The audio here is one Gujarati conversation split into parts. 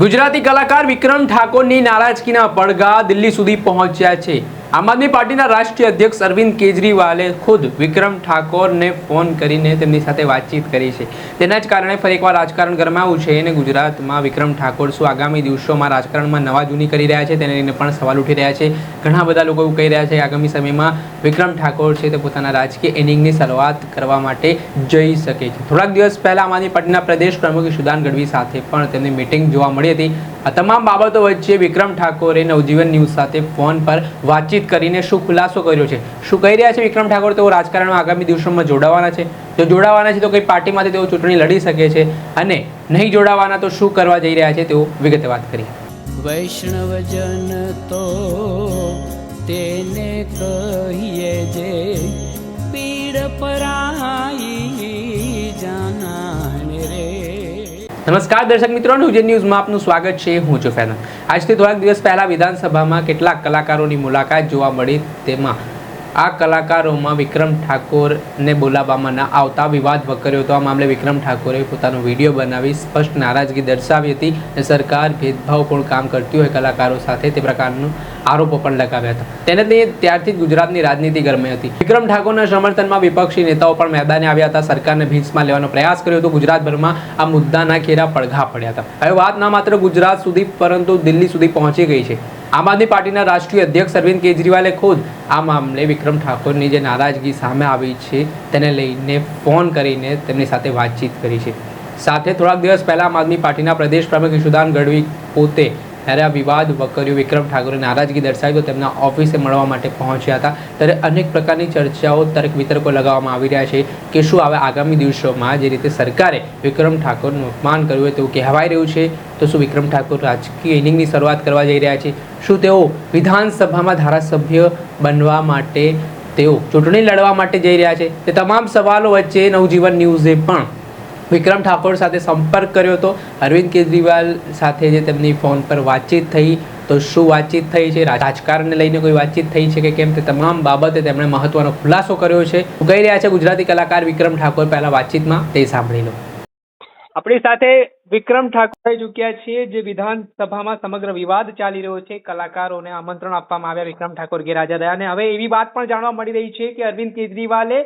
ગુજરાતી કલાકાર વિક્રમ ઠાકોરની નારાજગીના પડઘા દિલ્હી સુધી પહોંચ્યા છે. આમ આદમી પાર્ટીના રાષ્ટ્રીય અધ્યક્ષ અરવિંદ કેજરીવાલે ખુદ વિક્રમ ઠાકોરને ફોન કરીને તેમની સાથે વાતચીત કરી છે. તેના જ કારણે ફરી એકવાર રાજકારણ ગરમાવું છે અને ગુજરાતમાં વિક્રમ ઠાકોર શું આગામી દિવસોમાં રાજકારણમાં નવા જૂની કરી રહ્યા છે તેને લઈને પણ સવાલ ઉઠી રહ્યા છે. ઘણા બધા લોકો એવું કહી રહ્યા છે આગામી સમયમાં વિક્રમ ઠાકોર છે તે પોતાના રાજકીય ઇનિંગની શરૂઆત કરવા માટે જઈ શકે છે. થોડાક દિવસ પહેલાં આમ આદમી પાર્ટીના પ્રદેશ પ્રમુખ સુદાન ગઢવી સાથે પણ તેમની મિટિંગ જોવા મળી હતી. આ તમામ બાબતો વચ્ચે વિક્રમ ઠાકોરે નવજીવન ન્યૂઝ સાથે ફોન પર વાતચીત કરીને શું ખુલાસો કર્યો છે? શું કહી રહ્યા છે વિક્રમ ઠાકોર? તેઓ રાજકારણમાં આગામી દિવસોમાં જોડાવાના છે. જો જોડાવાના છે તો કઈ પાર્ટીમાંથી તેઓ ચૂંટણી લડી શકે છે અને નહીં જોડાવાના તો શું કરવા જઈ રહ્યા છે તેઓ વિગતે વાત કરી વૈષ્ણવજન તો તેને કહીએ જે પીડ પરાઈ નમસ્કાર દર્શક મિત્રો ન્યૂઝ ન્યૂઝમાં આપનું સ્વાગત છે. હું છું ફેનલ. આજથી થોડાક દિવસ પહેલા વિધાનસભામાં કેટલાક કલાકારોની મુલાકાત જોવા મળી. તેમાં આ કલાકારોમાં વિક્રમ ઠાકોરને બોલાવવામાં ન આવતા વિવાદ વકર્યો હતો. આ મામલે વિક્રમ ઠાકોરે પોતાનો વીડિયો બનાવી સ્પષ્ટ નારાજગી દર્શાવી હતી અને સરકાર ભેદભાવપૂર્ણ કામ કરતી હોય કલાકારો સાથે તે પ્રકારનો આરોપો પણ લગાવ્યા હતા. તેને તે ત્યારથી ગુજરાતની રાજનીતિ ગરમી હતી. વિક્રમ ઠાકોરના સમર્થનમાં વિપક્ષી નેતાઓ પણ મેદાને આવ્યા હતા. સરકારને ભીંસમાં લેવાનો પ્રયાસ કર્યો હતો. ગુજરાતભરમાં આ મુદ્દાના ઘેરા પડઘા પડ્યા હતા. હવે વાત ના માત્ર ગુજરાત સુધી, પરંતુ દિલ્હી સુધી પહોંચી ગઈ છે. આમ આદમી પાર્ટીના રાષ્ટ્રીય અધ્યક્ષ અરવિંદ કેજરીવાલે ખુદ આ મામલે વિક્રમ ઠાકોરની જે નારાજગી સામે આવી છે, તેને લઈને ફોન કરીને તેમની સાથે વાતચીત કરી છે. સાથે થોડાક દિવસ પહેલા આમ આદમી પાર્ટીના પ્રદેશ પ્રમુખ ઈશુદાન ગઢવી પોતે ત્યારે આ વિવાદ વકર્યો. વિક્રમ ઠાકોરે નારાજગી દર્શાવી તો તેમના ઓફિસે મળવા માટે પહોંચ્યા હતા. ત્યારે અનેક પ્રકારની ચર્ચાઓ, તર્ક વિતર્કો લગાવવામાં આવી રહ્યા છે કે શું હવે આગામી દિવસોમાં જે રીતે સરકારે વિક્રમ ઠાકોરનું અપમાન કર્યું હોય તેવું કહેવાઈ રહ્યું છે, તો શું વિક્રમ ઠાકોર રાજકીય ઇનિંગની શરૂઆત કરવા જઈ રહ્યા છે? શું તેઓ વિધાનસભામાં ધારાસભ્ય બનવા માટે, તેઓ ચૂંટણી લડવા માટે જઈ રહ્યા છે? તે તમામ સવાલો વચ્ચે નવજીવન ન્યૂઝે પણ વિક્રમ ઠાકોર સાથે સંપર્ક કર્યો હતો. અરવિંદ કેજરીવાલ સાથે જે તેમની ફોન પર વાતચીત થઈ, તો શું વાતચીત થઈ છે? રાજકારણને લઈને કોઈ વાતચીત થઈ છે કે કેમ? તે તમામ બાબતે તેમણે મહત્વનો ખુલાસો કર્યો છે. કહી રહ્યા છે ગુજરાતી કલાકાર વિક્રમ ઠાકોર? પહેલા વાતચીતમાં તે સાંભળી લો. આપણી સાથે વિક્રમ ઠાકોર ચૂક્યા છીએ, જે વિધાનસભામાં સમગ્ર વિવાદ ચાલી રહ્યો છે. કલાકારોને આમંત્રણ આપવામાં આવ્યા વિક્રમ ઠાકોર ગેરહાજર રહ્યા. અને હવે એવી વાત પણ જાણવા મળી રહી છે કે અરવિંદ કેજરીવાલે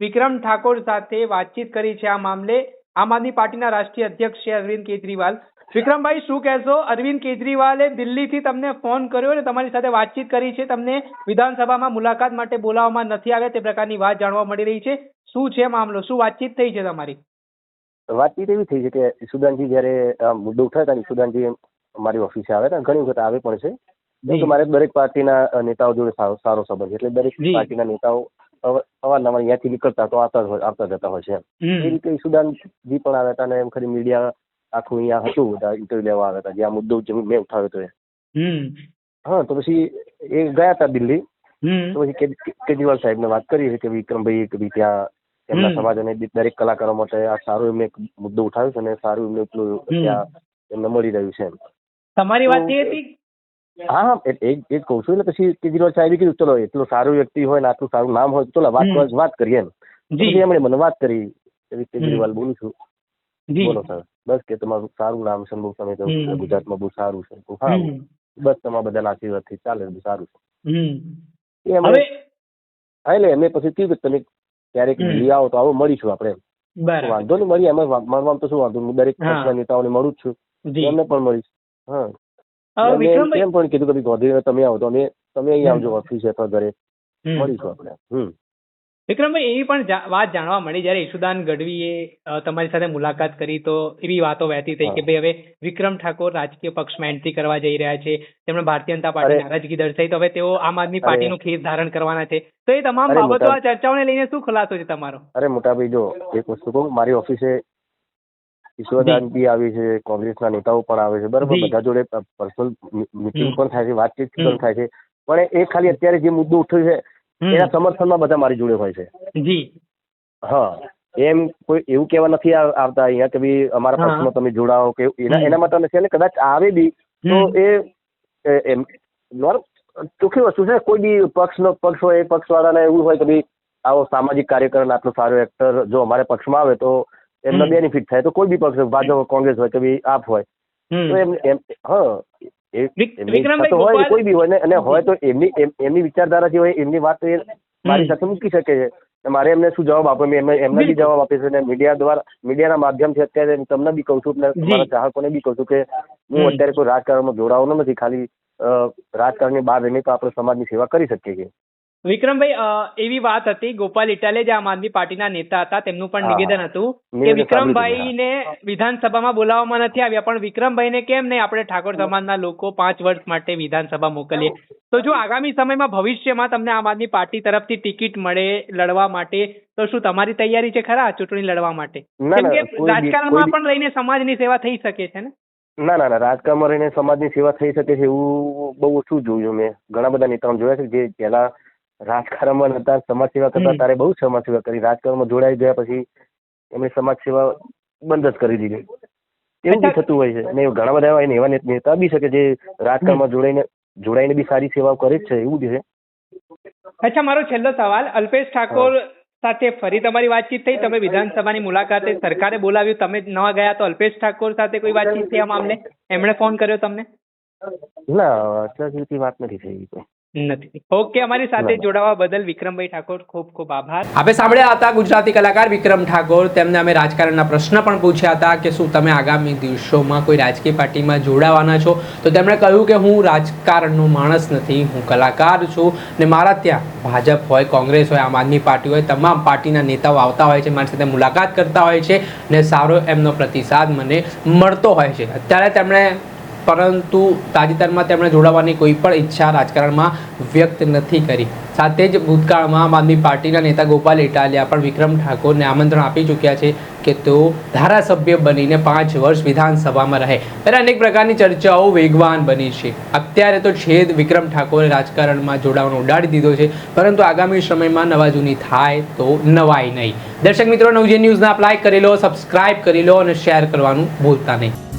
વિક્રમ ઠાકોર સાથે વાતચીત કરી છે આ મામલે. આમ આદમી પાર્ટીના રાષ્ટ્રીય અધ્યક્ષ છે અરવિંદ કેજરીવાલ. વિક્રમભાઈ શું કહેશો? અરવિંદ કેજરીવાલે દિલ્હીથી તમને ફોન કર્યો અને તમારી સાથે વાતચીત કરી છે. તમને વિધાનસભામાં મુલાકાત માટે બોલાવવામાં નથી આવ્યા. તે પ્રકારની વાત જાણવા મળી રહી છે. શું છે મામલો? શું વાતચીત થઈ છે તમારી? વાતચીત એવી થઈ છે કે ઈશુદાનજી જયારે મુદ્દો ઉઠાવ્યો હતા ઈશુદાનજી મારી ઓફિસે આવ્યા હતા ઘણી વખત આવે પણ છે. મારે દરેક પાર્ટીના નેતાઓ જોડે સારો સંબંધ એટલે દરેક પાર્ટીના નેતાઓ અવારનવાર અહીંયાથી નીકળતા તો આવતા આવતા જતા હોય છે એ રીતે ઈશુદાનજી પણ આવ્યા હતા અને એમ ખરી મીડિયા આખું અહીંયા હતું બધા ઇન્ટરવ્યુ લેવા આવ્યા હતા જે આ મુદ્દો જે મેં ઉઠાવ્યો હતો એ. હા તો પછી એ ગયા હતા દિલ્હી. તો પછી કે- કેજરીવાલ સાહેબને વાત કરી કે વિક્રમભાઈ કે ત્યાં એમના. સમાજ અને દરેક કલાકારો માટે આ સારું એમને એક મુદ્દો ઉઠાવ્યો છે અને સારું એમને એટલું ત્યાં એમને મળી રહ્યું છે. તમારી વાત એ હતી હા હા એ એ જ કહું છું. એટલે પછી કેજરીવાલ સાહેબે કીધું ચલો એટલું સારું વ્યક્તિ હોય ને આટલું સારું નામ હોય ચલો વાત. વાત કરીએ એમ. પછી એમણે મને વાત કરી એવી કેજરીવાલ બોલું છું. બોલો સર બસ કે તમારું સારું નામ છે બહુ તમે ગુજરાતમાં બહુ સારું છે. હા બસ તમારા બધાના આશીર્વાદથી ચાલે બધું સારું છે. એમણે હા એટલે એમને પછી કીધું કે તમે ક્યારેક લઈ આવો તો આવો મળીશું આપણે વાંધો નહીં મળીએ. એમાં મળવા તો શું વાંધો હું દરેક. પક્ષના નેતાઓને મળું જ છું. એમને પણ મળીશ. હા. અ, એમ પણ કીધું કે ભાઈ તમે આવો તો અમે તમે અહીં આવજો ઓફિસે અથવા ઘરે. મળીશું આપણે. હમ. વિક્રમભાઈ એવી પણ વાત જાણવા મળી જ્યારે ઈશુદાન ગઢવીએ તમારી સાથે મુલાકાત કરી તો એવી વાતો વહેતી થઈ કે ભાઈ હવે વિક્રમ ઠાકોર રાજકીય પક્ષમાં એન્ટ્રી કરવા જઈ રહ્યા છે તેમણે ભારતીય જનતા પાર્ટી નારાજગી દર્શાવી તો હવે તેઓ આમ આદમી. પાર્ટીનું ખેસ ધારણ કરવાના છે. તો એ તમામ બાબતો આ ચર્ચાઓને લઈને શું ખુલાસો છે તમારો? અરે મોટાભાઈ જો એક વસ્તુ કહું મારી ઓફિસે ઈશ્વરદાનજી આવી છે કોંગ્રેસના નેતાઓ પણ આવે છે. બરાબર બધા જોડે પર્સનલ મિટિંગ પણ થાય છે વાતચીત પણ થાય છે. પણ એ ખાલી અત્યારે જે મુદ્દો ઉઠ્યો છે એના સમર્થનમાં બધા મારી જોડે હોય છે. જી. હા એમ કોઈ એવું કહેવા નથી આવતા અહીંયા કે ભાઈ અમારા પક્ષમાં તમે જોડાઓ કે એના એના માટે નથી અને કદાચ આવે બી તો એ એમ ચોખ્ખી વસ્તુ છે કોઈ બી પક્ષનો પક્ષ હોય એ પક્ષવાળાને એવું હોય કે ભાઈ આવો સામાજિક કાર્યકર આટલો સારો એક્ટર જો અમારે પક્ષમાં આવે તો એમને બેનિફિટ થાય. તો કોઈ બી પક્ષ ભાજપ કોંગ્રેસ હોય કે આપ હોય તો એમ એમ હા હોય કોઈ બી હોય ને અને હોય તો એમની એમની વિચારધારા હોય એમની વાત તો એ મારી સાથે મૂકી શકે છે. મારે એમને શું જવાબ આપો મેં એમને એમને બી જવાબ આપીશ છે ને મીડિયા દ્વારા મીડિયાના માધ્યમથી અત્યારે તમને બી કહું છું ને જી. તમારા ચાહકોને બી કહું છું કે હું અત્યારે કોઈ રાજકારણમાં જોડાવાનો નથી ખાલી રાજકારણની બહાર રહીને તો આપણે સમાજની સેવા કરી શકીએ છીએ. વિક્રમભાઈ એવી વાત હતી. ગોપાલ ઇટાલે જે આમ આદમી પાર્ટીના નેતા હતા તેમનું પણ નિવેદન હતું કે નિવેદન વિક્રમભાઈને વિધાનસભામાં બોલાવવામાં નથી આવ્યા પણ વિક્રમભાઈને કેમ નહીં? આપણે ઠાકોર સમાજના લોકો પાંચ વર્ષ માટે વિધાનસભા મોકલીએ. તો જો આગામી સમયમાં ભવિષ્યમાં તમને આમ આદમી પાર્ટી તરફથી ટિકિટ મળે લડવા માટે તો શું તમારી તૈયારી છે ખરા ચૂંટણી લડવા માટે? ના, કેમ કે રાજકારણમાં પણ રહીને સમાજની સેવા થઈ શકે છે ને? ના ના ના રાજકારણમાં રહીને સમાજની સેવા થઈ શકે છે એવું બહુ ઓછું જોયું મેં. ઘણા બધા નેતાઓ જોયા છે જે પહેલા રાજકારણમાં નતા સમાજ સેવા કરતા તારે બહુ સમાજ સેવા કરી. રાજકારણમાં જોડાઈ ગયા પછી એમણે સમાજ સેવા બંધ જ કરી દીધી. એવું બી થતું હોય છે. અને ઘણા બધા એવા એવા નેતા બી છે કે જે રાજકારણમાં જોડાઈને જોડાઈને બી સારી સેવાઓ કરે જ છે. એવું બી છે. અચ્છા મારો છેલ્લો સવાલ. અલ્પેશ ઠાકોર સાથે ફરી તમારી વાતચીત થઈ? તમે વિધાનસભાની મુલાકાતે સરકારે બોલાવ્યું. તમે ન ગયા તો અલ્પેશ ઠાકોર સાથે કોઈ વાતચીત થઈ આ મામલે એમણે ફોન કર્યો તમને? ના અત્યાર સુધી વાત નથી થઈ. નથી. ઓકે અમારી સાથે જોડાવા બદલ વિક્રમભાઈ ઠાકોર ખૂબ ખૂબ આભાર. આપણે સાંભળ્યા હતા ગુજરાતી કલાકાર વિક્રમ ઠાકોર. તેમને અમે રાજકારણના પ્રશ્ન પણ પૂછ્યા હતા કે શું તમે આગામી દિવસોમાં કોઈ રાજકીય પાર્ટીમાં જોડાવાના છો? તો તેમણે કહ્યું કે હું રાજકારણનો માણસ નથી હું કલાકાર છું ને મારા ત્યાં ભાજપ હોય કોંગ્રેસ હોય આમ આદમી પાર્ટી હોય તમામ પાર્ટીના નેતાઓ આવતા હોય છે મારી સાથે મુલાકાત કરતા હોય છે ને સારો એમનો પ્રતિસાદ મને મળતો હોય છે. અત્યારે તેમણે પરંતુ તાજેતરમાં તેમણે જોડાવાની કોઈ પણ ઈચ્છા રાજકારણમાં વ્યક્ત નથી કરી. સાથે જ ભૂતકાળમાં આમ આદમી પાર્ટીના નેતા ગોપાલ ઇટાલિયા પણ વિક્રમ ઠાકોરને આમંત્રણ આપી ચૂક્યા છે કે તેઓ ધારાસભ્ય બનીને પાંચ વર્ષ વિધાનસભામાં રહે. ત્યારે અનેક પ્રકારની ચર્ચાઓ વેગવાન બની છે. અત્યારે તો છેદ વિક્રમ ઠાકોરે રાજકારણમાં જોડાવાનો ઉડાડી દીધો છે, પરંતુ આગામી સમયમાં નવા જૂની થાય તો નવાય નહીં. દર્શક મિત્રો નવજે ન્યૂઝને આપ લાઇક કરી લો સબસ્ક્રાઇબ કરી લો અને શેર કરવાનું ભૂલતા નહીં.